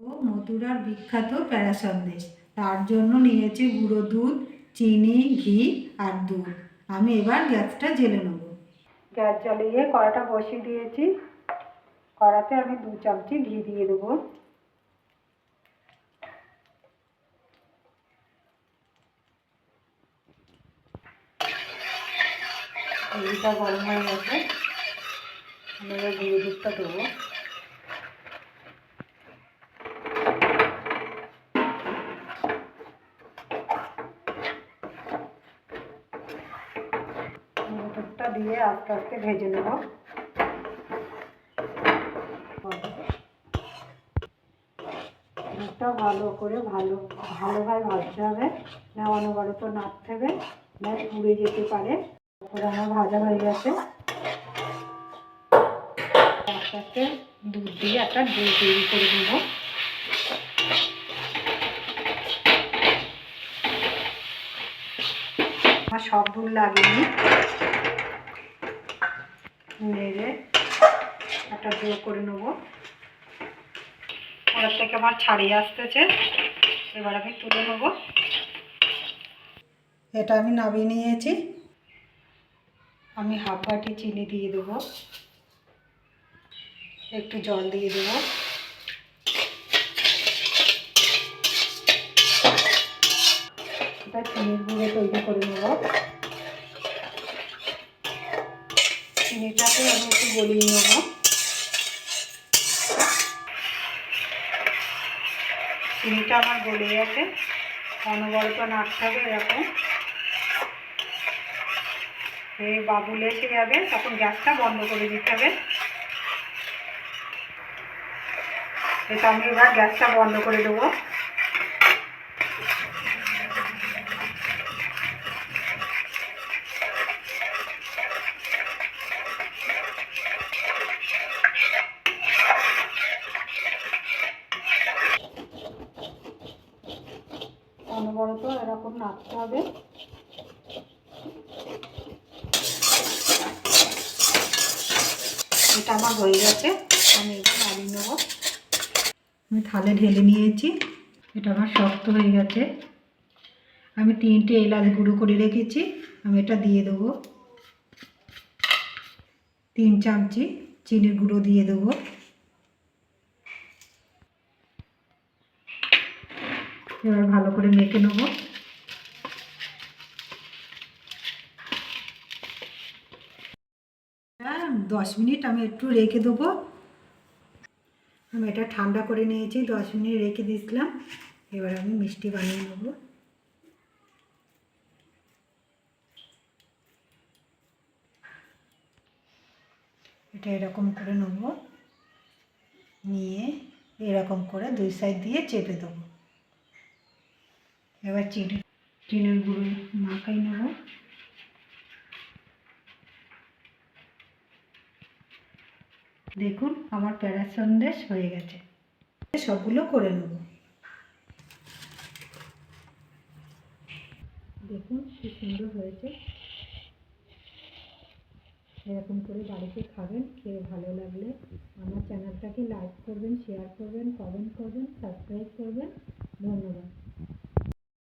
ও মথুরার বিখ্যাত প্যারা সন্দেশ তার জন্য নিয়েছি গুঁড়ো দুধ, চিনি, ঘি আর দুধ। আমি এবার গ্যাসটা জেলে নেব। গ্যাস জ্বালিয়ে কড়াটা বসিয়ে দিয়েছি। কড়াতে আমি দু চামচি ঘি দিয়ে দেবো। ঘিটা গরম হয়ে গেছে। আমি গুঁড়ো দুধটা দেবো। দুধটা দিয়ে আস্তে আস্তে ভেজে নেব। দুধটা ভালো করে ভালো, ভালোভাবে ভাজতে হবে। না অনবরত নাড়তে হবে, না পুড়ে যেতে পারে। তারপরে আমার ভাজা হয়ে গেছে। আস্তে আস্তে দুধ দিয়ে একটা দই তৈরি করে দেবো আমার সব দুধ লাগেনি। নেড়ে একটা ডো করে নেব। ওর থেকে আমার ছাড়িয়ে আসতেছে, এবার আমি তুলে নেব। এটা আমি নামিয়ে নিয়েছি। আমি হাফ বাটি চিনি দিয়ে দেবো। একটু জল দিয়ে দেবো এটা চিনির গুঁড়ো তৈরি করে নেব চিনিটাকে আমি একটু গলিয়ে নেব। চিনিটা আমার গলে গেছে। অনবরত নাড়তে হবে এরকম। এই বাবুল এসে যাবে, তখন গ্যাসটা বন্ধ করে দিতে হবে। এটা আমি এবার গ্যাসটা বন্ধ করে দেবো। এরকম নাড়তে হবে। এটা আমার হয়ে গেছে, আমি এবার নামিয়ে নেব। আমি থালে ঢেলে নিয়েছি, এটা আমার শক্ত হয়ে গেছে। আমি তিনটে এলাচ গুঁড়ো করে রেখেছি, আমি এটা দিয়ে দেবো। তিন চামচি চিনির গুঁড়ো দিয়ে দেবো। এবার ভালো করে মেখে নেব হ্যাঁ দশ মিনিট আমি একটু রেখে দেবো। আমি এটা ঠান্ডা করে নিয়েছি, দশ মিনিট রেখে দিয়েছিলাম। এবার আমি মিষ্টি বানিয়ে নেব। এটা এরকম করে নেব। নিয়ে এরকম করে দুই সাইড দিয়ে চেপে দেবো। এবার চিনি, চিনির গুঁড়ো মাখাই নেব। দেখুন, আমার প্যারা সন্দেশ হয়ে গেছে। সবগুলো করে নেব। দেখুন, কি সুন্দর হয়েছে। এরকম করে বাড়িতে খাবেন, খেয়ে ভালো লাগলে। আমার চ্যানেলটাকে লাইক করবেন শেয়ার করবেন কমেন্ট করবেন।